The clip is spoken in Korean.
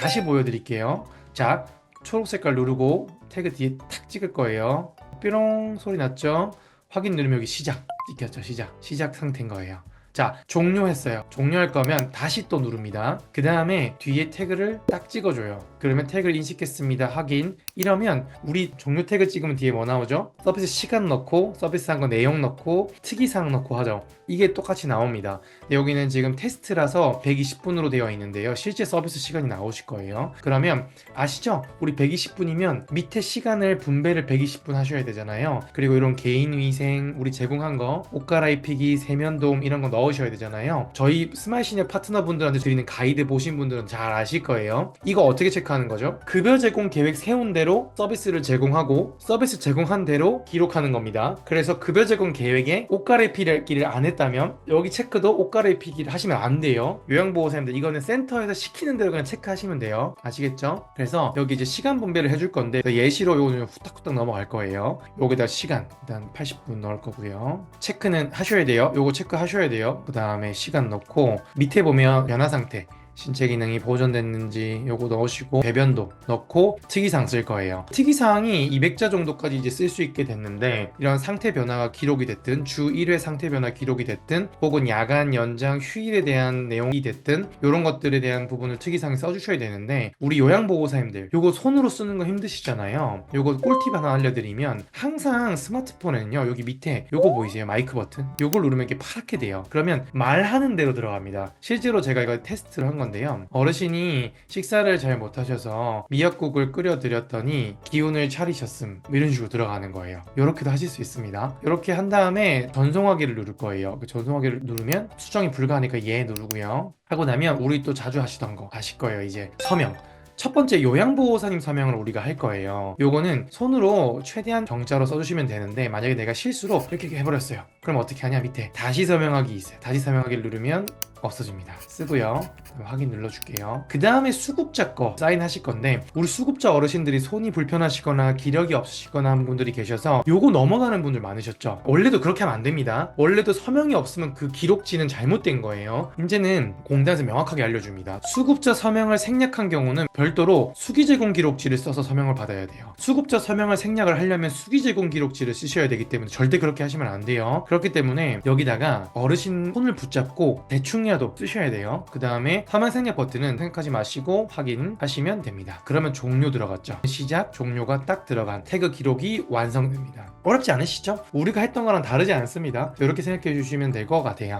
다시 보여드릴게요. 자, 초록 색깔 누르고 태그 뒤에 탁 찍을 거예요. 삐롱 소리 났죠? 확인 누르면 여기 시작 찍혔죠? 시작. 시작 상태인 거예요. 자 종료했어요. 종료할 거면 다시 또 누릅니다. 그 다음에 뒤에 태그를 딱 찍어줘요. 그러면 태그를 인식했습니다. 확인. 이러면 우리 종료 태그 찍으면 뒤에 뭐 나오죠? 서비스 시간 넣고 서비스 한 거 내용 넣고 특이사항 넣고 하죠 이게 똑같이 나옵니다. 여기는 지금 테스트라서 120분으로 되어 있는데요. 실제 서비스 시간이 나오실 거예요. 그러면 아시죠? 우리 120분이면 밑에 시간을 분배를 120분 하셔야 되잖아요. 그리고 이런 개인 위생 우리 제공한 거 옷 갈아입히기 세면도움 이런 거 넣으셔야 되잖아요. 저희 스마일 시니어 파트너분들한테 드리는 가이드 보신 분들은 잘 아실 거예요. 이거 어떻게 체크하는 거죠? 급여 제공 계획 세운 대로 서비스를 제공하고 서비스 제공한 대로 기록하는 겁니다. 그래서 급여 제공 계획에 옷 갈아입히기를 안 했다 면 여기 체크도 옷 갈아 입히기를 하시면 안 돼요. 요양보호사님들 이거는 센터에서 시키는 대로 그냥 체크하시면 돼요. 아시겠죠? 그래서 여기 이제 시간 분배를 해줄 건데 예시로 요거는 후딱후딱 넘어갈 거예요. 여기다 시간 일단 80분 넣을 거고요. 체크는 하셔야 돼요. 요거 체크 하셔야 돼요. 그 다음에 시간 넣고 밑에 보면 변화 상태 신체 기능이 보존됐는지 요거 넣으시고 배변도 넣고 특이사항 쓸 거예요. 특이사항이 200자 정도까지 이제 쓸 수 있게 됐는데 이런 상태 변화가 기록이 됐든 주 1회 상태 변화 기록이 됐든 혹은 야간 연장 휴일에 대한 내용이 됐든 이런 것들에 대한 부분을 특이사항에 써주셔야 되는데 우리 요양보호사님들 요거 손으로 쓰는 거 힘드시잖아요. 요거 꿀팁 하나 알려드리면 항상 스마트폰에는요 여기 밑에 요거 보이세요? 마이크 버튼? 요걸 누르면 이렇게 파랗게 돼요. 그러면 말하는 대로 들어갑니다. 실제로 제가 이거 테스트를 한 건데요. 어르신이 식사를 잘 못하셔서 미역국을 끓여드렸더니 기운을 차리셨음 뭐 이런 식으로 들어가는 거예요. 이렇게도 하실 수 있습니다. 이렇게 한 다음에 전송하기를 누를 거예요. 그 전송하기를 누르면 수정이 불가하니까 예 누르고요. 하고 나면 우리 또 자주 하시던 거 아실 거예요 이제. 서명. 첫 번째 요양보호사님 서명을 우리가 할 거예요. 요거는 손으로 최대한 정자로 써주시면 되는데 만약에 내가 실수로 이렇게 해버렸어요. 그럼 어떻게 하냐 밑에 다시 서명하기 있어요. 다시 서명하기를 누르면 없어집니다. 쓰고요. 확인 눌러줄게요. 그 다음에 수급자 거 사인하실 건데 우리 수급자 어르신들이 손이 불편하시거나 기력이 없으시거나 하는 분들이 계셔서 요거 넘어가는 분들 많으셨죠. 원래도 그렇게 하면 안 됩니다. 원래도 서명이 없으면 그 기록지는 잘못된 거예요. 이제는 공단에서 명확하게 알려줍니다. 수급자 서명을 생략한 경우는 별도로 수기 제공 기록지를 써서 서명을 받아야 돼요. 수급자 서명을 생략을 하려면 수기 제공 기록지를 쓰셔야 되기 때문에 절대 그렇게 하시면 안 돼요. 그렇기 때문에 여기다가 어르신 손을 붙잡고 대충 이라도 쓰셔야 돼요. 그 다음에 화면 생략 버튼은 생각하지 마시고 확인하시면 됩니다. 그러면 종료 들어갔죠. 시작, 종료가 딱 들어간 태그 기록이 완성됩니다. 어렵지 않으시죠? 우리가 했던 거랑 다르지 않습니다. 이렇게 생각해 주시면 될 것 같아요.